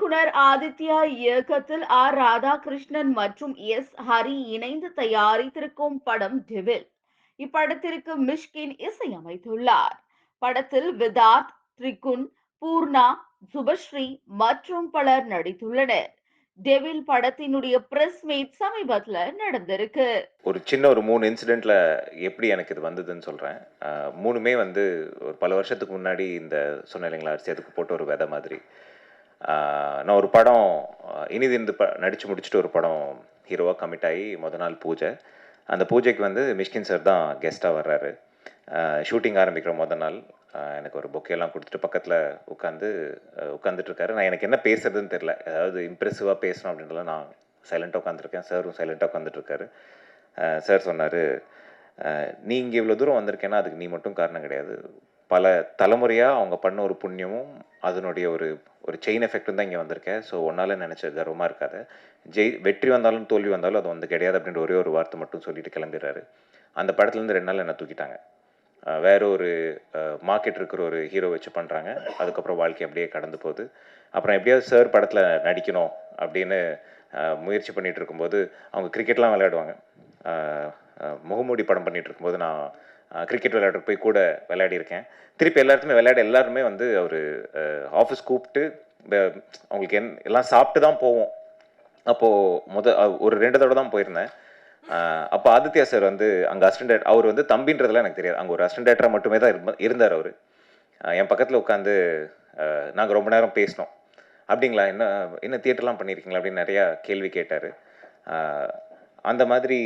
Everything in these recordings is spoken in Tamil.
இயக்குனர் ஆதித்யா இயக்கத்தில் ஆர் ராதாகிருஷ்ணன் மற்றும் எஸ் ஹரி இணைந்து தயாரித்திருக்கும் படம் டெவில் இப்படத்திற்கு மிஷ்கின் இசையமைத்துள்ளார். படத்தில் விதார்த் த்ரிகுன் பூர்ணா சுபஸ்ரீ மற்றும் பலர் நடித்துள்ளனர். டெவில் படத்தினுடைய பிரஸ் மீட் சமீபத்துல நடந்திருக்கு. ஒரு சின்ன ஒரு மூணு இன்சிடென்ட்ல எப்படி எனக்கு இது வந்ததுன்னு சொல்றேன். மூணுமே வந்து ஒரு பல வருஷத்துக்கு முன்னாடி இந்த சொன்ன இல்லைங்களா அரிசி அதுக்கு ஒரு விதை மாதிரி. நான் ஒரு படம் இனிதிருந்து ப நடித்து முடிச்சுட்டு ஒரு படம் ஹீரோவாக கமிட் ஆகி முத நாள் பூஜை. அந்த பூஜைக்கு வந்து மிஷ்கின் சார் தான் கெஸ்ட்டாக வர்றாரு. ஷூட்டிங் ஆரம்பிக்கிற முத நாள் எனக்கு ஒரு பொக்கேலாம் கொடுத்துட்டு பக்கத்தில் உட்காந்து உட்காந்துட்ருக்காரு நான் எனக்கு என்ன பேசுறதுன்னு தெரில அதாவது இம்ப்ரெசிவாக பேசணும் அப்படின்றத நான் சைலண்ட்டாக உட்காந்துருக்கேன் சாரும் சைலண்ட்டாக உட்காந்துட்ருக்காரு சார் சொன்னார் நீ இங்கே இவ்வளோ தூரம் வந்திருக்கேன்னா அதுக்கு நீ மட்டும் காரணம் கிடையாது. பல தலைமுறையாக அவங்க பண்ண ஒரு புண்ணியமும் அதனுடைய ஒரு ஒரு செயின் எஃபெக்ட்டும் தான் இங்கே வந்திருக்கேன் ஸோ ஒன்றால் நினச்ச கர்வமாக இருக்காது. ஜெய் வெற்றி வந்தாலும் தோல்வி வந்தாலும் அது வந்து கிடையாது அப்படின்ற ஒரே ஒரு வார்த்தை மட்டும் சொல்லிட்டு கிளம்பிடுறாரு. அந்த படத்துலேருந்து ரெண்டு நாள் என்னை தூக்கிட்டாங்க. வேற ஒரு மார்க்கெட் இருக்கிற ஒரு ஹீரோ வச்சு பண்ணுறாங்க அதுக்கப்புறம் வாழ்க்கை அப்படியே கடந்து போகுது. அப்புறம் எப்படியாவது சார் படத்தில் நடிக்கணும் அப்படின்னு முயற்சி பண்ணிகிட்டு இருக்கும்போது அவங்க கிரிக்கெட்லாம் விளையாடுவாங்க. முகமூடி படம் பண்ணிட்டு இருக்கும்போது நான் கிரிக்கெட் விளையாட போய் கூட விளையாடியிருக்கேன். திருப்பி எல்லாருக்குமே விளையாட எல்லாருமே வந்து அவர் ஆஃபீஸ் கூப்பிட்டு அவங்களுக்கு என் எல்லாம் சாப்பிட்டு தான் போவோம். அப்போது முத ஒரு ரெண்டு தடவை தான் போயிருந்தேன். அப்போ ஆதித்யா சார் வந்து அங்கே அசிஸ்டன்ட் அவர் வந்து தம்பின்றதுலாம் எனக்கு தெரியாது. அங்கே ஒரு அசிஸ்டன்ட் டேரக்டராக மட்டுமே தான் இருந்தார் அவர். என் பக்கத்தில் உட்காந்து நாங்கள் ரொம்ப நேரம் பேசினோம். அப்படிங்களா? என்ன என்ன தியேட்டர்லாம் பண்ணியிருக்கீங்களா? அப்படின்னு நிறையா கேள்வி கேட்டார். அந்த மாதிரி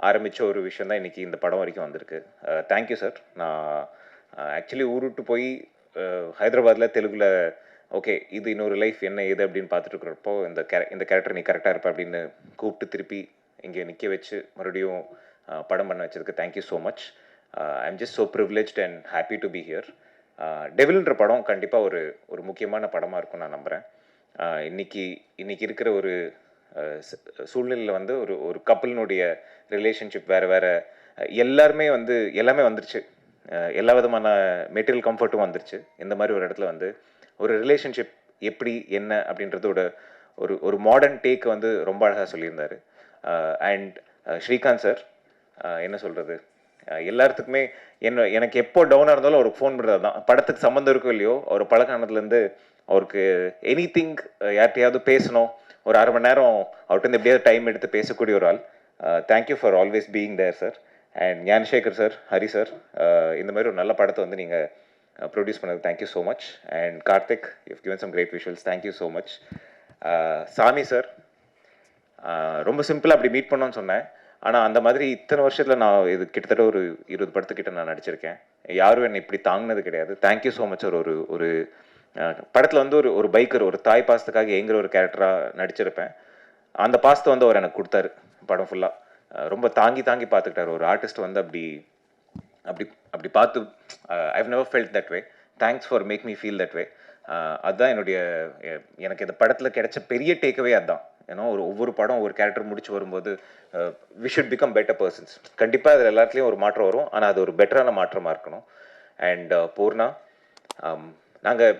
ஆரம்பித்த ஒரு விஷயம் தான் இன்றைக்கி இந்த படம் வரைக்கும் வந்திருக்கு. தேங்க்யூ சார் நான் ஆக்சுவலி ஊருட்டு விட்டு போய் ஹைதராபாத்தில் தெலுங்கில் ஓகே இது இன்னொரு லைஃப் என்ன ஏது அப்படின்னு பார்த்துட்டு இருக்கிறப்போ இந்த கேர இந்த கேரக்டர் நீ கரெக்டாக இருப்ப அப்படின்னு கூப்பிட்டு திருப்பி இங்கே நிற்க வச்சு மறுபடியும் படம் பண்ண வச்சதுக்கு thank you so much I am just so privileged and happy to be here டெவில்ன்ற படம் கண்டிப்பாக ஒரு ஒரு முக்கியமான படமாக இருக்கும் நான் நம்புகிறேன் இன்னைக்கு இன்னைக்கு இருக்கிற ஒரு சூழ்நிலையில் வந்து ஒரு ஒரு கப்பலினுடைய ரிலேஷன்ஷிப் வேறு வேறு எல்லாருமே வந்து எல்லாமே வந்துருச்சு. எல்லா விதமான மெட்டீரியல் கம்ஃபர்ட்டும் வந்துருச்சு. இந்த மாதிரி ஒரு இடத்துல வந்து ஒரு ரிலேஷன்ஷிப் எப்படி என்ன அப்படின்றதோட ஒரு ஒரு மாடர்ன் டேக் வந்து ரொம்ப அழகாக சொல்லியிருந்தாரு. அண்ட் ஸ்ரீகாந்த் சார் என்ன சொல்கிறது எல்லாத்துக்குமே என்ன எனக்கு எப்போ டவுனாக இருந்தாலும் அவருக்கு ஃபோன் பண்ணுறது தான் படத்துக்கு சம்மந்தம் இருக்கோ இல்லையோ அவர் பழக்கானதுலேருந்து அவருக்கு எனி திங் யார்கிட்டையாவது பேசணும் ஒரு அரை மணி நேரம் அவர்கிட்ட எப்படியாவது டைம் எடுத்து பேசக்கூடிய ஒரு ஆள். Thank you for always being there sir and Gnanasekar sir Hari sir இந்த மாதிரி ஒரு நல்ல படத்தை வந்து நீங்கள் ப்ரொடியூஸ் பண்ணது thank you so much and Karthik you given some great visuals thank you so much Sami sir ரொம்ப சிம்பிளாக அப்படி மீட் பண்ணோன்னு சொன்னேன். ஆனால் அந்த மாதிரி இத்தனை வருஷத்தில் நான் இது கிட்டத்தட்ட ஒரு இருபது படத்துக்கிட்ட நான் நடிச்சிருக்கேன். யாரும் என்னை இப்படி தாங்கினது கிடையாது. தேங்க்யூ ஸோ மச் ஒரு ஒரு படத்தில் வந்து ஒரு ஒரு பைக்கர் ஒரு தாய் பாசத்துக்காக ஏங்குற ஒரு கேரக்டராக நடிச்சிருப்பேன். அந்த பாசத்தை வந்து அவர் எனக்கு கொடுத்தாரு படம் ஃபுல்லாக ரொம்ப தாங்கி தாங்கி பார்த்துக்கிட்டாரு ஒரு ஆர்டிஸ்ட் வந்து அப்படி அப்படி அப்படி பார்த்து I've never felt that way thanks for make me feel that way அதுதான் என்னுடைய எனக்கு இந்த படத்தில் கிடைச்ச பெரிய டேக்அவே அதுதான். ஏன்னா ஒரு ஒவ்வொரு படம் ஒரு கேரக்டர் முடிச்சு வரும்போது we should become better persons கண்டிப்பாக அதில் எல்லாத்துலேயும் ஒரு மாற்றம் வரும். ஆனால் அது ஒரு பெட்டரான மாற்றமாக இருக்கணும். அண்ட் பூர்ணா நாங்கள்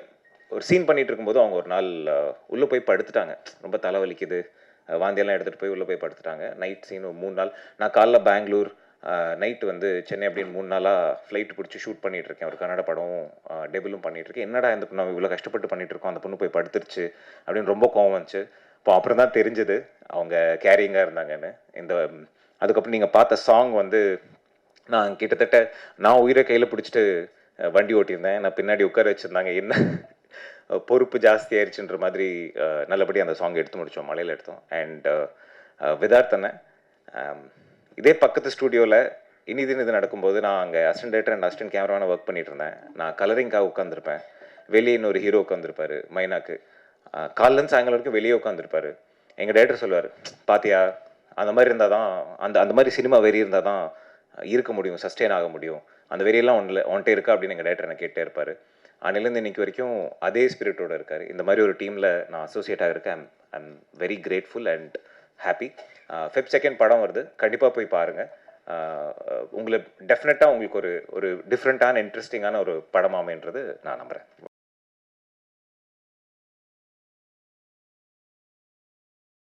ஒரு சீன் பண்ணிட்டு இருக்கும்போது அவங்க ஒரு நாள் உள்ளே போய் படுத்துட்டாங்க. ரொம்ப தலை வலிக்குது வாந்தியெல்லாம் எடுத்துகிட்டு போய் உள்ளே போய் படுத்துட்டாங்க. நைட் சீன் ஒரு மூணு நாள். நான் காலைல பெங்களூர் நைட்டு வந்து சென்னை அப்படின்னு மூணு நாளாக ஃப்ளைட் பிடிச்சி ஷூட் பண்ணிட்டு இருக்கேன் ஒரு கன்னட படமும் டெபிளும் பண்ணிட்டு இருக்கேன் என்னடா இந்த பொண்ணு? இவ்வளோ கஷ்டப்பட்டு பண்ணிட்டு இருக்கோம் அந்த பொண்ணு போய் படுத்துருச்சு அப்படின்னு ரொம்ப கோவம் வந்துச்சு. இப்போ அப்புறம் தான் தெரிஞ்சது அவங்க கேரிங்காக இருந்தாங்கன்னு. இந்த அதுக்கப்புறம் நீங்கள் பார்த்த சாங் வந்து நான் கிட்டத்தட்ட நான் உயிரை கையில் பிடிச்சிட்டு வண்டி ஓட்டியிருந்தேன். நான் பின்னாடி உட்கார வச்சுருந்தாங்க. என்ன பொறுப்பு ஜாஸ்தி ஆயிடுச்சுன்ற மாதிரி நல்லபடியாக அந்த சாங் எடுத்து முடித்தோம் மலையில் எடுத்தோம். அண்ட் விதார்த்தனை இதே பக்கத்து ஸ்டூடியோவில் இனிதின் இது நடக்கும்போது நான் அங்கே அசிஸ்டன்ட் டேரக்டர் அண்ட் அசிஸ்டன்ட் கேமரான ஒர்க் பண்ணிட்டு இருந்தேன். நான் கலரிங்காக உட்காந்துருப்பேன் வெளியே இன்னொரு ஹீரோ உட்காந்துருப்பாரு மைனாக்கு. காலிலேருந்து சாயங்காலம் வரைக்கும் வெளியே உட்காந்துருப்பாரு எங்கள் டேரக்டர் சொல்லுவார் பாத்தியா அந்த மாதிரி இருந்தால் தான் அந்த அந்த மாதிரி சினிமா வெறி இருந்தால் தான் இருக்க முடியும் சஸ்டெயின் ஆக முடியும். அந்த வெறியெல்லாம் ஒன்றில் ஒன்ட்டே இருக்கா? அப்படின்னு எங்கள் டேரக்டர் என்னை கேட்டே இருப்பார். அன்னிலேருந்து இன்னைக்கு வரைக்கும் அதே ஸ்பிரிட்டோடு இருக்கார். இந்த மாதிரி ஒரு டீமில் நான் associate ஆகிருக்கேன் I'm I'm very grateful and happy fifth second படம் வருது. கண்டிப்பாக போய் பாருங்கள் உங்களை டெஃபினட்டாக உங்களுக்கு ஒரு ஒரு டிஃப்ரெண்ட்டான இன்ட்ரெஸ்டிங்கான ஒரு படம் அமைன்றது நான் நம்புகிறேன்